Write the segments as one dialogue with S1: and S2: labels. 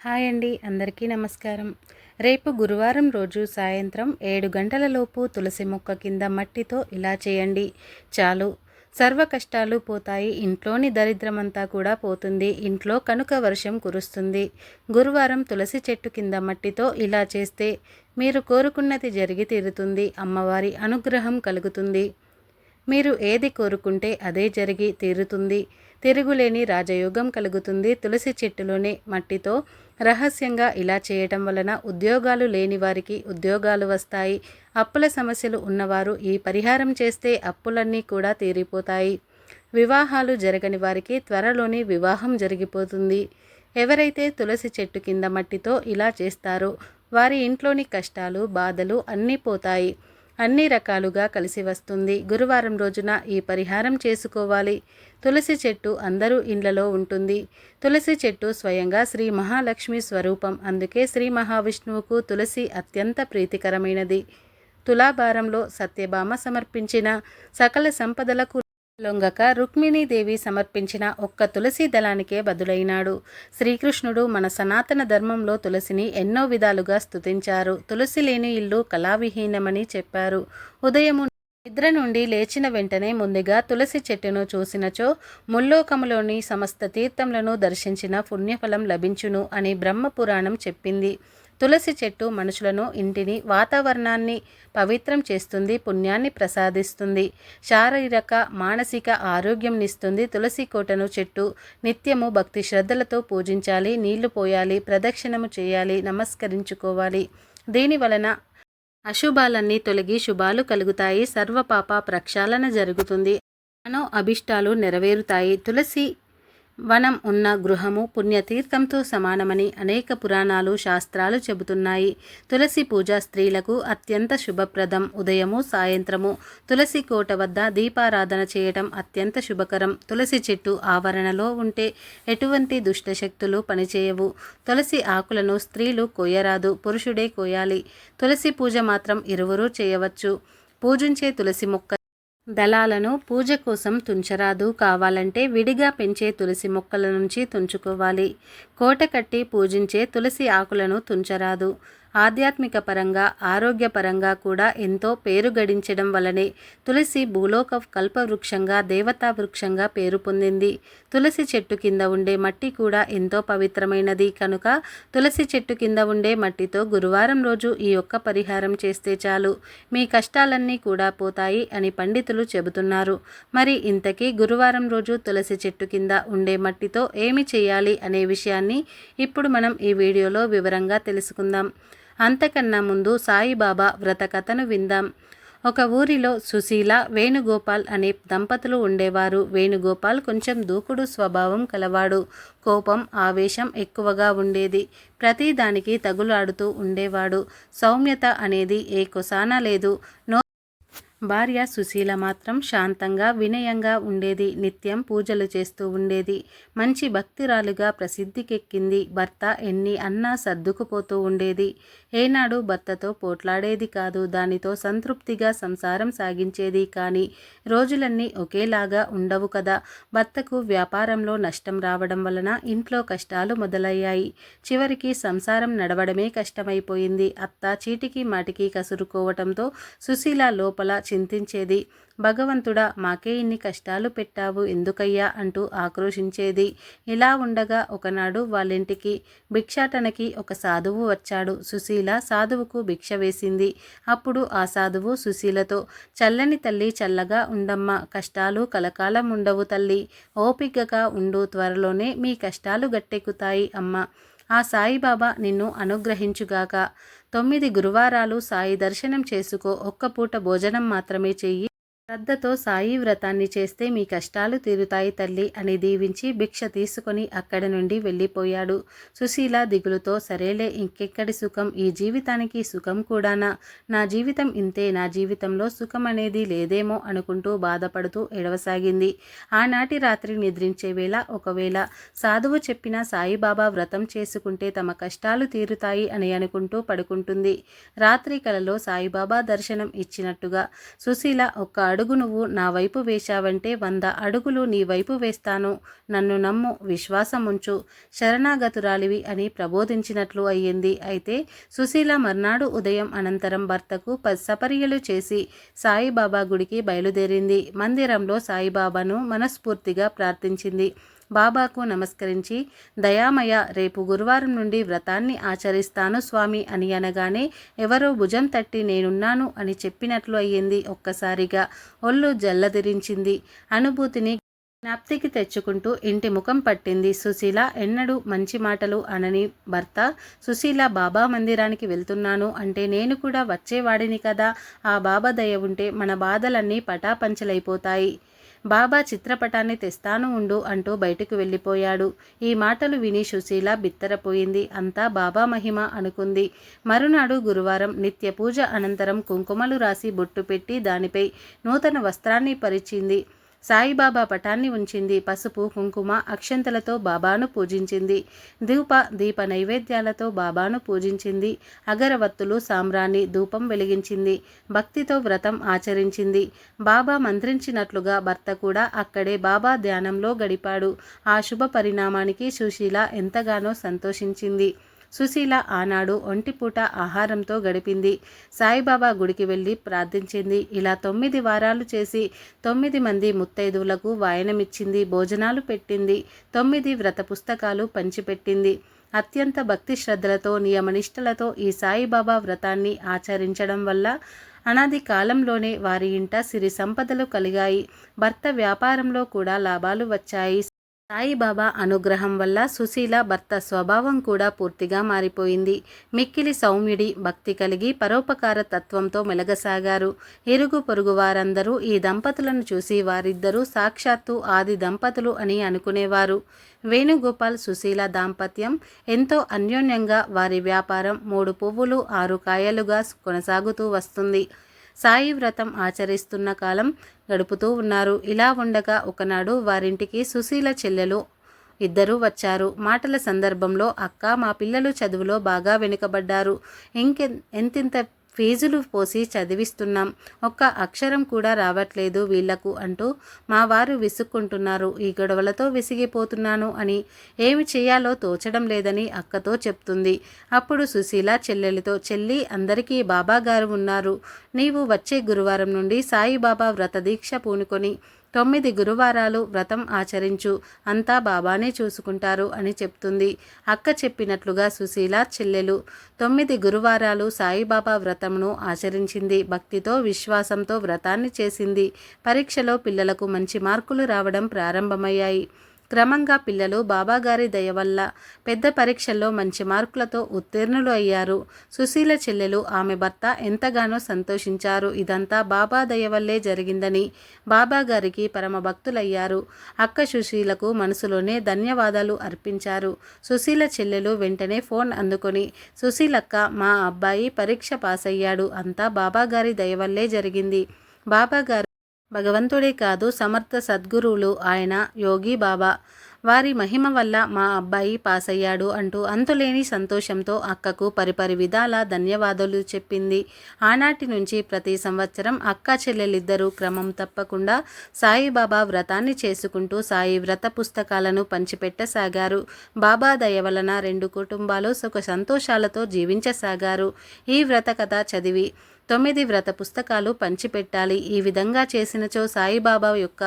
S1: Hi అండి అందరికీ నమస్కారం. రేపు గురువారం రోజు సాయంత్రం ఏడు గంటలలోపు తులసి మొక్క కింద మట్టితో ఇలా చేయండి. చాలు. సర్వ కష్టాలు పోతాయి ఇంట్లోని దరిద్రమంతా కూడా పోతుంది ఇంట్లో కనుక వర్షం కురుస్తుంది. గురువారం తులసి చెట్టు కింద మట్టితో ఇలా చేస్తే మీరు కోరుకున్నది జరిగి తీరుతుంది అమ్మవారి అనుగ్రహం కలుగుతుంది. మీరు ఏది కోరుకుంటే అదే జరిగి తీరుతుంది. తిరుగులేని రాజయోగం కలుగుతుంది తులసి చెట్టులోనే మట్టితో రహస్యంగా ఇలా చేయటం వలన ఉద్యోగాలు లేని వారికి ఉద్యోగాలు వస్తాయి. అప్పుల సమస్యలు ఉన్నవారు ఈ పరిహారం చేస్తే అప్పులన్నీ కూడా తీరిపోతాయి. వివాహాలు జరగని వారికి త్వరలోనే వివాహం జరిగిపోతుంది. ఎవరైతే తులసి చెట్టు కింద మట్టితో ఇలా చేస్తారో వారి ఇంట్లోని కష్టాలు బాధలు అన్నీ పోతాయి. అన్ని రకాలుగా కలిసి వస్తుంది. గురువారం రోజున ఈ పరిహారం చేసుకోవాలి. తులసి చెట్టు అందరూ ఇండ్లలో ఉంటుంది. తులసి చెట్టు స్వయంగా శ్రీ మహాలక్ష్మి స్వరూపం. అందుకే శ్రీ మహావిష్ణువుకు తులసి అత్యంత ప్రీతికరమైనది. తులాభారంలో సత్యభామ సమర్పించిన సకల సంపదలకు లొంగక రుక్మిణీదేవి సమర్పించిన ఒక్క తులసి దళానికే బదులైనాడు. శ్రీకృష్ణుడు మన సనాతన ధర్మంలో తులసిని ఎన్నో విధాలుగా స్తుతించారు. తులసి లేని ఇల్లు కళావిహీనమని చెప్పారు. ఉదయము నిద్ర నుండి లేచిన వెంటనే ముందుగా తులసి చెట్టును చూసినచో ముల్లోకములోని సమస్త తీర్థములను దర్శించిన పుణ్యఫలం లభించును అని బ్రహ్మపురాణం చెప్పింది. తులసి చెట్టు మనుషులను ఇంటిని వాతావరణాన్ని పవిత్రం చేస్తుంది పుణ్యాన్ని ప్రసాదిస్తుంది. శారీరక మానసిక ఆరోగ్యంనిస్తుంది తులసి కోటను చెట్టు నిత్యము భక్తి శ్రద్ధలతో పూజించాలి నీళ్ళు పోయాలి ప్రదక్షిణము చేయాలి నమస్కరించుకోవాలి. దీని వలన అశుభాలన్నీ తొలగి శుభాలు కలుగుతాయి. సర్వపాప ప్రక్షాళన జరుగుతుంది. మనో అభిష్టాలు నెరవేరుతాయి. తులసి వనం ఉన్న గృహము పుణ్యతీర్థంతో సమానమని అనేక పురాణాలు శాస్త్రాలు చెబుతున్నాయి. తులసి పూజ స్త్రీలకు అత్యంత శుభప్రదం. ఉదయము సాయంత్రము తులసి కోట వద్ద దీపారాధన చేయటం అత్యంత శుభకరం. తులసి చెట్టు ఆవరణలో ఉంటే ఎటువంటి దుష్టశక్తులు పనిచేయవు. తులసి ఆకులను స్త్రీలు కోయరాదు పురుషుడే కోయాలి. తులసి పూజ మాత్రం ఇరువురూ చేయవచ్చు. పూజించే తులసి మొక్క దళాలను పూజ కోసం తుంచరాదు. కావాలంటే విడిగా పెంచే తులసి మొక్కల నుంచి తుంచుకోవాలి. కోట కట్టి పూజించే తులసి ఆకులను తుంచరాదు. ఆధ్యాత్మిక పరంగా ఆరోగ్యపరంగా కూడా ఎంతో పేరు గడించడం వలనే తులసి భూలోక కల్పవృక్షంగా దేవతా వృక్షంగా పేరు పొందింది. తులసి చెట్టు కింద ఉండే మట్టి కూడా ఎంతో పవిత్రమైనది. కనుక తులసి చెట్టు కింద ఉండే మట్టితో గురువారం రోజు ఈ యొక్క పరిహారం చేస్తే చాలు. మీ కష్టాలన్నీ కూడా పోతాయి అని పండితులు చెబుతున్నారు. మరి ఇంతకీ గురువారం రోజు తులసి చెట్టు కింద ఉండే మట్టితో ఏమి చేయాలి అనే విషయాన్ని ఇప్పుడు మనం ఈ వీడియోలో వివరంగా తెలుసుకుందాం. అంతకన్నా ముందు సాయిబాబా వ్రత కథను విందాం. ఒక ఊరిలో సుశీల వేణుగోపాల్ అనే దంపతులు ఉండేవారు. వేణుగోపాల్ కొంచెం దూకుడు స్వభావం కలవాడు. కోపం ఆవేశం ఎక్కువగా ఉండేది. ప్రతిదానికి తగులాడుతూ ఉండేవాడు. సౌమ్యత అనేది ఏ కొసాన లేదు. నో భార్య సుశీల మాత్రం శాంతంగా వినయంగా ఉండేది. నిత్యం పూజలు చేస్తూ ఉండేది. మంచి భక్తిరాలుగా ప్రసిద్ధికెక్కింది. భర్త ఎన్ని అన్నా సర్దుకుపోతూ ఉండేది. ఏనాడు భర్తతో పోట్లాడేది కాదు దానితో సంతృప్తిగా సంసారం సాగించేది కానీ రోజులన్నీ ఒకేలాగా ఉండవు కదా. భర్తకు వ్యాపారంలో నష్టం రావడం వలన ఇంట్లో కష్టాలు మొదలయ్యాయి. చివరికి సంసారం నడవడమే కష్టమైపోయింది. అత్త చీటికి మాటికి కసురుకోవటంతో సుశీల లోపల చింతించేది. భగవంతుడా మాకే ఇన్ని కష్టాలు పెట్టావు ఎందుకయ్యా? అంటూ ఆక్రోశించేది. ఇలా ఉండగా ఒకనాడు వాళ్ళింటికి భిక్షాటనకి ఒక సాధువు వచ్చాడు. సుశీల సాధువుకు భిక్ష వేసింది. అప్పుడు ఆ సాధువు సుశీలతో చల్లని తల్లి చల్లగా ఉండమ్మ. కష్టాలు కలకాలం ఉండవు తల్లి. ఓపికగా ఉండు త్వరలోనే మీ కష్టాలు గట్టెక్కుతాయి అమ్మ. ఆ సాయిబాబా నిన్ను అనుగ్రహించుగాక. తొమ్మిది గురువారాలు సాయి దర్శనం చేసుకో. ఒక్క పూట భోజనం మాత్రమే చెయ్యి. శ్రద్ధతో సాయి వ్రతాన్ని చేస్తే మీ కష్టాలు తీరుతాయి తల్లి అని దీవించి భిక్ష తీసుకొని అక్కడి నుండి వెళ్ళిపోయాడు. సుశీల దిగులుతో సరేలే ఇంకెక్కడి సుఖం? ఈ జీవితానికి సుఖం కూడానా? నా జీవితం ఇంతే నా జీవితంలో సుఖం అనేది లేదేమో అనుకుంటూ బాధపడుతూ ఎడవసాగింది ఆనాటి రాత్రి నిద్రించే వేళ ఒకవేళ సాధువు చెప్పిన సాయిబాబా వ్రతం చేసుకుంటే తమ కష్టాలు తీరుతాయి అని అనుకుంటూ పడుకుంటుంది. రాత్రి కలలో సాయిబాబా దర్శనం ఇచ్చినట్టుగా సుశీల ఒక్క అడుగు నువ్వు నా వైపు వేశావంటే వంద అడుగులు నీ వైపు వేస్తాను. నన్ను నమ్ము విశ్వాసం ఉంచు శరణాగతురాలివి అని ప్రబోధించినట్లు అయ్యింది. అయితే సుశీల మర్నాడు ఉదయం అనంతరం భర్తకు సపర్యలు చేసి సాయిబాబా గుడికి బయలుదేరింది. మందిరంలో సాయిబాబాను మనస్ఫూర్తిగా ప్రార్థించింది. బాబాకు నమస్కరించి దయామయ రేపు గురువారం నుండి వ్రతాన్ని ఆచరిస్తాను స్వామి అని అనగానే ఎవరో భుజం తట్టి నేనున్నాను అని చెప్పినట్లు అయ్యింది ఒక్కసారిగా. ఒళ్ళు జల్లదిరించింది. అనుభూతిని జ్ఞాప్తికి తెచ్చుకుంటూ ఇంటి ముఖం పట్టింది సుశీల. ఎన్నడూ మంచి మాటలు అనని భర్త సుశీల బాబా మందిరానికి వెళ్తున్నాను. అంటే నేను కూడా వచ్చేవాడిని కదా. ఆ బాబా దయ ఉంటే మన బాధలన్నీ పటాపంచలైపోతాయి. బాబా చిత్రపటాన్ని తెస్తాను ఉండు అంటూ బయటకు వెళ్ళిపోయాడు. ఈ మాటలు విని సుశీల బిత్తరపోయింది. అంతా బాబా మహిమ అనుకుంది. మరునాడు గురువారం నిత్య పూజ అనంతరం కుంకుమలు రాసి బొట్టు పెట్టి దానిపై నూతన వస్త్రాన్ని పరిచింది. సాయిబాబా పటాన్ని ఉంచింది. పసుపు కుంకుమ అక్షంతలతో బాబాను పూజించింది. దీప దీప నైవేద్యాలతో బాబాను పూజించింది. అగరవత్తులు సామ్రాణి ధూపం వెలిగించింది. భక్తితో వ్రతం ఆచరించింది. బాబా మంత్రించినట్లుగా భర్త కూడా అక్కడే బాబా ధ్యానంలో గడిపాడు. ఆ శుభ పరిణామానికి సుశీల ఎంతగానో సంతోషించింది. సుశీల ఆనాడు ఒంటిపూట ఆహారంతో గడిపింది. సాయిబాబా గుడికి వెళ్ళి ప్రార్థించింది. ఇలా తొమ్మిది వారాలు చేసి తొమ్మిది మంది ముత్తైదువులకు వాయనమిచ్చింది భోజనాలు పెట్టింది తొమ్మిది వ్రత పుస్తకాలు పంచిపెట్టింది. అత్యంత భక్తి శ్రద్ధలతో నియమనిష్టలతో ఈ సాయిబాబా వ్రతాన్ని ఆచరించడం వల్ల అనాది కాలంలోనే వారి ఇంట సిరి సంపదలు కలిగాయి. భర్త వ్యాపారంలో కూడా లాభాలు వచ్చాయి. సాయిబాబా అనుగ్రహం వల్ల సుశీల భర్త స్వభావం కూడా పూర్తిగా మారిపోయింది. మిక్కిలి సౌమ్యుడి భక్తి కలిగి పరోపకార తత్వంతో మెలగసాగారు. ఇరుగు పొరుగు వారందరూ ఈ దంపతులను చూసి వారిద్దరూ సాక్షాత్తు ఆది దంపతులు అని అనుకునేవారు. వేణుగోపాల్ సుశీల దాంపత్యం ఎంతో అన్యోన్యంగా వారి వ్యాపారం మూడు పువ్వులు ఆరు కాయలుగా కొనసాగుతూ వస్తుంది. సాయి వ్రతం ఆచరిస్తున్న కాలం గడుపుతూ ఉన్నారు. ఇలా ఉండగా ఒకనాడు వారింటికి సుశీల చెల్లెలు ఇద్దరూ వచ్చారు. మాటల సందర్భంలో అక్క మా పిల్లలు చదువులో బాగా వెనుకబడ్డారు. ఇంకె ఎంతింత ఫీజులు పోసి చదివిస్తున్నాం. ఒక్క అక్షరం కూడా రావట్లేదు వీళ్ళకు అంటూ మా వారు విసుక్కుంటున్నారు. ఈ గొడవలతో విసిగిపోతున్నాను అని ఏమి చేయాలో తోచడం లేదని అక్కతో చెప్తుంది. అప్పుడు సుశీల చెల్లెలితో చెల్లి అందరికీ బాబాగారు ఉన్నారు. నీవు వచ్చే గురువారం నుండి సాయిబాబా వ్రత దీక్ష పూనుకొని తొమ్మిది గురువారాలు వ్రతం ఆచరించు అంతా బాబానే చూసుకుంటారు అని చెప్తుంది. అక్క చెప్పినట్లుగా సుశీల చెల్లెలు. తొమ్మిది గురువారాలు సాయిబాబా వ్రతమును ఆచరించింది. భక్తితో విశ్వాసంతో వ్రతాన్ని చేసింది. పరీక్షలో పిల్లలకు మంచి మార్కులు రావడం ప్రారంభమయ్యాయి. క్రమంగా పిల్లలు బాబాగారి దయ వల్ల పెద్ద పరీక్షల్లో మంచి మార్కులతో ఉత్తీర్ణులు అయ్యారు. సుశీల చెల్లెలు ఆమె భర్త ఎంతగానో సంతోషించారు. ఇదంతా బాబా దయ వల్లే జరిగిందని బాబాగారికి పరమ భక్తులయ్యారు. అక్క సుశీలకు మనసులోనే ధన్యవాదాలు అర్పించారు. సుశీల చెల్లెలు వెంటనే ఫోన్ అందుకొని సుశీలక్క మా అబ్బాయి పరీక్ష పాస్ అయ్యాడు అంతా బాబాగారి దయ వల్లే జరిగింది. బాబాగారు భగవంతుడే కాదు సమర్థ సద్గురువులు ఆయన యోగి బాబా. వారి మహిమ వల్ల మా అబ్బాయి పాస్ అయ్యాడు అంటూ అంతులేని సంతోషంతో అక్కకు పరిపరి విధాల ధన్యవాదాలు చెప్పింది. ఆనాటి నుంచి ప్రతి సంవత్సరం అక్క చెల్లెలిద్దరూ క్రమం తప్పకుండా సాయిబాబా వ్రతాన్ని చేసుకుంటూ సాయి వ్రత పుస్తకాలను పంచిపెట్టసాగారు. బాబా దయ వలన రెండు కుటుంబాలు సుఖ సంతోషాలతో జీవించసాగారు. ఈ వ్రత కథ చదివి తొమ్మిది వ్రత పుస్తకాలు పంచిపెట్టాలి. ఈ విధంగా చేసినచో సాయిబాబా యొక్క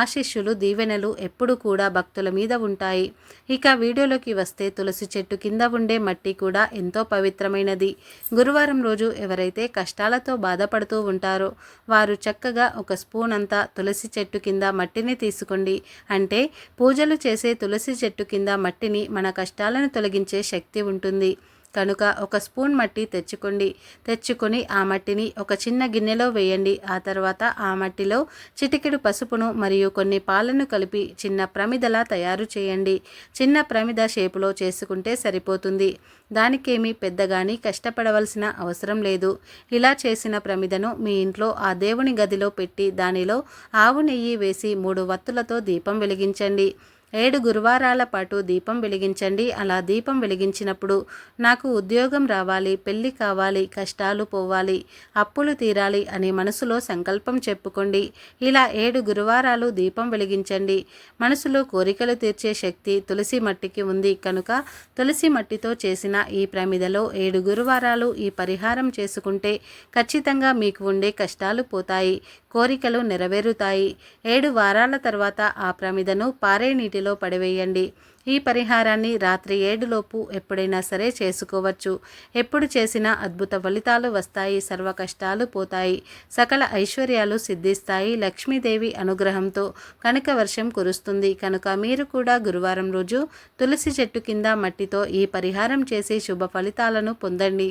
S1: ఆశిష్యులు దీవెనలు ఎప్పుడు కూడా భక్తుల మీద ఉంటాయి. ఇక వీడియోలోకి వస్తే తులసి చెట్టు కింద ఉండే మట్టి కూడా ఎంతో పవిత్రమైనది. గురువారం రోజు ఎవరైతే కష్టాలతో బాధపడుతూ ఉంటారో వారు చక్కగా ఒక స్పూన్ అంతా తులసి చెట్టు కింద మట్టిని తీసుకోండి. అంటే పూజలు చేసే తులసి చెట్టు కింద మట్టిని మన కష్టాలను తొలగించే శక్తి ఉంటుంది. కనుక ఒక స్పూన్ మట్టి తెచ్చుకోండి. తెచ్చుకొని ఆ మట్టిని ఒక చిన్న గిన్నెలో వేయండి. ఆ తర్వాత ఆ మట్టిలో చిటికెడు పసుపును మరియు కొన్ని పాలను కలిపి చిన్న ప్రమిదలా తయారు చేయండి. చిన్న ప్రమిద షేపులో చేసుకుంటే సరిపోతుంది. దానికేమీ పెద్దగాని కష్టపడవలసిన అవసరం లేదు. ఇలా చేసిన ప్రమిదను మీ ఇంట్లో ఆ దేవుని గదిలో పెట్టి దానిలో ఆవు నెయ్యి వేసి మూడు వత్తులతో దీపం వెలిగించండి. ఏడు గురువారాల పాటు దీపం వెలిగించండి. అలా దీపం వెలిగించినప్పుడు నాకు ఉద్యోగం రావాలి పెళ్ళి కావాలి కష్టాలు పోవాలి అప్పులు తీరాలి అని మనసులో సంకల్పం చెప్పుకోండి. ఇలా ఏడు గురువారాలు దీపం వెలిగించండి. మనసులో కోరికలు తీర్చే శక్తి తులసి మట్టికి ఉంది. కనుక తులసి మట్టితో చేసిన ఈ ప్రమిదలో ఏడు గురువారాలు ఈ పరిహారం చేసుకుంటే ఖచ్చితంగా మీకు ఉండే కష్టాలు పోతాయి కోరికలు నెరవేరుతాయి. ఏడు వారాల తర్వాత ఆ ప్రమిదను పారే నీటిలో పడివేయండి. ఈ పరిహారాన్ని రాత్రి ఏడులోపు ఎప్పుడైనా సరే చేసుకోవచ్చు. ఎప్పుడు చేసినా అద్భుత ఫలితాలు వస్తాయి సర్వ కష్టాలు పోతాయి. సకల ఐశ్వర్యాలు సిద్ధిస్తాయి. లక్ష్మీదేవి అనుగ్రహంతో కనుక వర్షం కురుస్తుంది. కనుక మీరు కూడా గురువారం రోజు తులసి చెట్టు కింద మట్టితో ఈ పరిహారం చేసి శుభ ఫలితాలను పొందండి.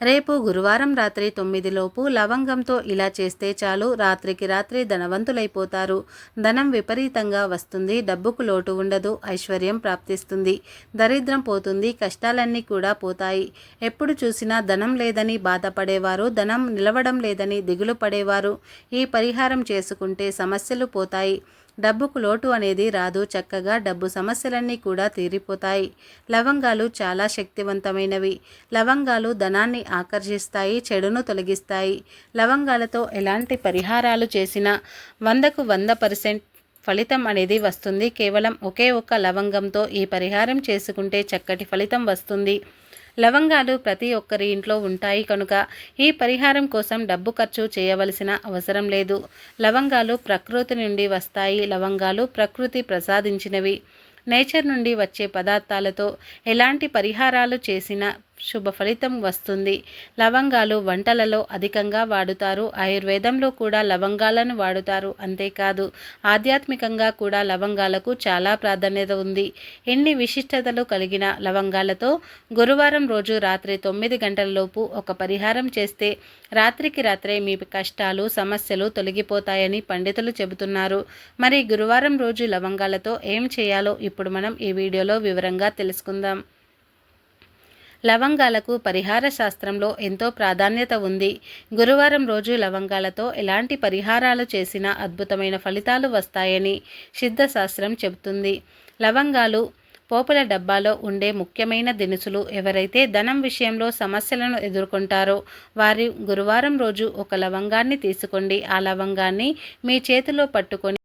S1: రేపు గురువారం రాత్రి తొమ్మిదిలోపు లవంగంతో ఇలా చేస్తే చాలు రాత్రికి రాత్రి ధనవంతులైపోతారు. ధనం విపరీతంగా వస్తుంది డబ్బుకు లోటు ఉండదు ఐశ్వర్యం ప్రాప్తిస్తుంది. దరిద్రం పోతుంది కష్టాలన్నీ కూడా పోతాయి. ఎప్పుడు చూసినా ధనం లేదని బాధపడేవారు ధనం నిలవడం లేదని దిగులు పడేవారు ఈ పరిహారం చేసుకుంటే సమస్యలు పోతాయి. డబ్బుకు లోటు అనేది రాదు. చక్కగా డబ్బు సమస్యలన్నీ కూడా తీరిపోతాయి. లవంగాలు చాలా శక్తివంతమైనవి. లవంగాలు ధనాన్ని ఆకర్షిస్తాయి చెడును తొలగిస్తాయి. లవంగాలతో ఎలాంటి పరిహారాలు చేసినా వందకు వంద పర్సెంట్ ఫలితం అనేది వస్తుంది. కేవలం ఒకే ఒక్క లవంగంతో ఈ పరిహారం చేసుకుంటే చక్కటి ఫలితం వస్తుంది. లవంగాలు ప్రతి ఒక్కరి ఇంట్లో ఉంటాయి కనుక ఈ పరిహారం కోసం డబ్బు ఖర్చు చేయవలసిన అవసరం లేదు. లవంగాలు ప్రకృతి నుండి వస్తాయి. లవంగాలు ప్రకృతి ప్రసాదించినవి. నేచర్ నుండి వచ్చే పదార్థాలతో ఎలాంటి పరిహారాలు చేసినా శుభ ఫలితం వస్తుంది. లవంగాలు వంటలలో అధికంగా వాడుతారు. ఆయుర్వేదంలో కూడా లవంగాలను వాడుతారు. అంతేకాదు ఆధ్యాత్మికంగా కూడా లవంగాలకు చాలా ప్రాధాన్యత ఉంది. ఎన్ని విశిష్టతలు కలిగిన లవంగాలతో గురువారం రోజు రాత్రి తొమ్మిది గంటలలోపు ఒక పరిహారం చేస్తే రాత్రికి రాత్రే మీ కష్టాలు సమస్యలు తొలగిపోతాయని పండితులు చెబుతున్నారు. మరి గురువారం రోజు లవంగాలతో ఏం చేయాలో ఇప్పుడు మనం ఈ వీడియోలో వివరంగా తెలుసుకుందాం. లవంగాలకు పరిహార శాస్త్రంలో ఎంతో ప్రాధాన్యత ఉంది. గురువారం రోజు లవంగాలతో ఎలాంటి పరిహారాలు చేసినా అద్భుతమైన ఫలితాలు వస్తాయని సిద్ధశాస్త్రం చెబుతుంది. లవంగాలు పోపుల డబ్బాలో ఉండే ముఖ్యమైన దినుసులు ఎవరైతే ధనం విషయంలో సమస్యలను ఎదుర్కొంటారో వారి గురువారం రోజు ఒక లవంగాన్ని తీసుకోండి. ఆ లవంగాన్ని మీ చేతిలో పట్టుకొని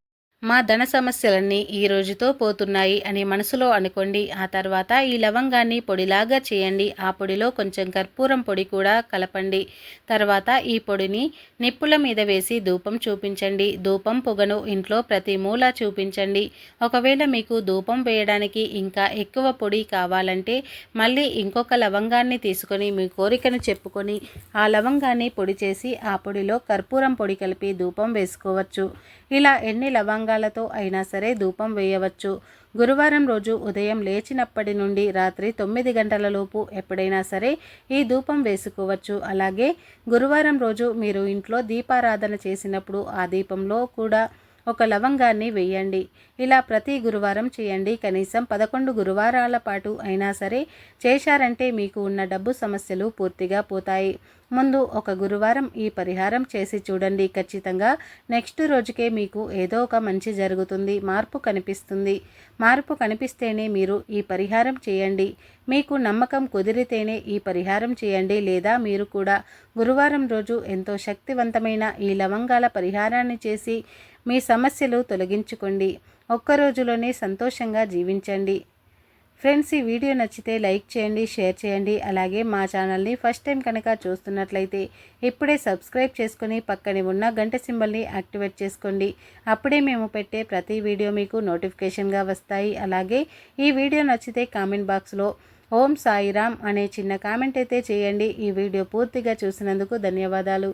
S1: మా ధన సమస్యలన్నీ ఈ రోజుతో పోతున్నాయి అని మనసులో అనుకోండి. ఆ తర్వాత ఈ లవంగాన్ని పొడిలాగా చేయండి. ఆ పొడిలో కొంచెం కర్పూరం పొడి కూడా కలపండి. తర్వాత ఈ పొడిని నిప్పుల మీద వేసి ధూపం చూపించండి. ధూపం పొగను ఇంట్లో ప్రతి మూల చూపించండి. ఒకవేళ మీకు ధూపం వేయడానికి ఇంకా ఎక్కువ పొడి కావాలంటే మళ్ళీ ఇంకొక లవంగాన్ని తీసుకొని మీ కోరికను చెప్పుకొని ఆ లవంగాన్ని పొడి చేసి ఆ పొడిలో కర్పూరం పొడి కలిపి ధూపం వేసుకోవచ్చు. ఇలా ఎన్ని లవంగా లవంగాలతో అయినా సరే ధూపం వేయవచ్చు. గురువారం రోజు ఉదయం లేచినప్పటి నుండి రాత్రి తొమ్మిది గంటలలోపు ఎప్పుడైనా సరే ఈ ధూపం వేసుకోవచ్చు. అలాగే గురువారం రోజు మీరు ఇంట్లో దీపారాధన చేసినప్పుడు ఆ దీపంలో కూడా ఒక లవంగాన్ని వేయండి. ఇలా ప్రతి గురువారం చేయండి. కనీసం పదకొండు గురువారాల పాటు అయినా సరే చేశారంటే మీకు ఉన్న డబ్బు సమస్యలు పూర్తిగా పోతాయి. ముందు ఒక గురువారం ఈ పరిహారం చేసి చూడండి. ఖచ్చితంగా నెక్స్ట్ రోజుకే మీకు ఏదో ఒక మంచి జరుగుతుంది. మార్పు కనిపిస్తుంది. మార్పు కనిపిస్తేనే మీరు ఈ పరిహారం చేయండి. మీకు నమ్మకం కుదిరితేనే ఈ పరిహారం చేయండి. లేదా మీరు కూడా గురువారం రోజు ఎంతో శక్తివంతమైన ఈ లవంగాల పరిహారాన్ని చేసి మీ సమస్యలు తొలగించుకోండి. ఒక్క రోజులోనే సంతోషంగా జీవించండి. ఫ్రెండ్స్ ఈ వీడియో నచ్చితే లైక్ చేయండి షేర్ చేయండి. అలాగే మా ఛానల్ని ఫస్ట్ టైం కనుక చూస్తున్నట్లయితే ఇప్పుడే సబ్స్క్రైబ్ చేసుకుని పక్కనే ఉన్న గంట సింబల్ని యాక్టివేట్ చేసుకోండి. అప్పుడే మేము పెట్టే ప్రతి వీడియో మీకు నోటిఫికేషన్గా వస్తాయి. అలాగే ఈ వీడియో నచ్చితే కామెంట్ బాక్స్లో ఓం సాయిరామ్ అనే చిన్న కామెంట్ అయితే చేయండి. ఈ వీడియో పూర్తిగా చూసినందుకు ధన్యవాదాలు.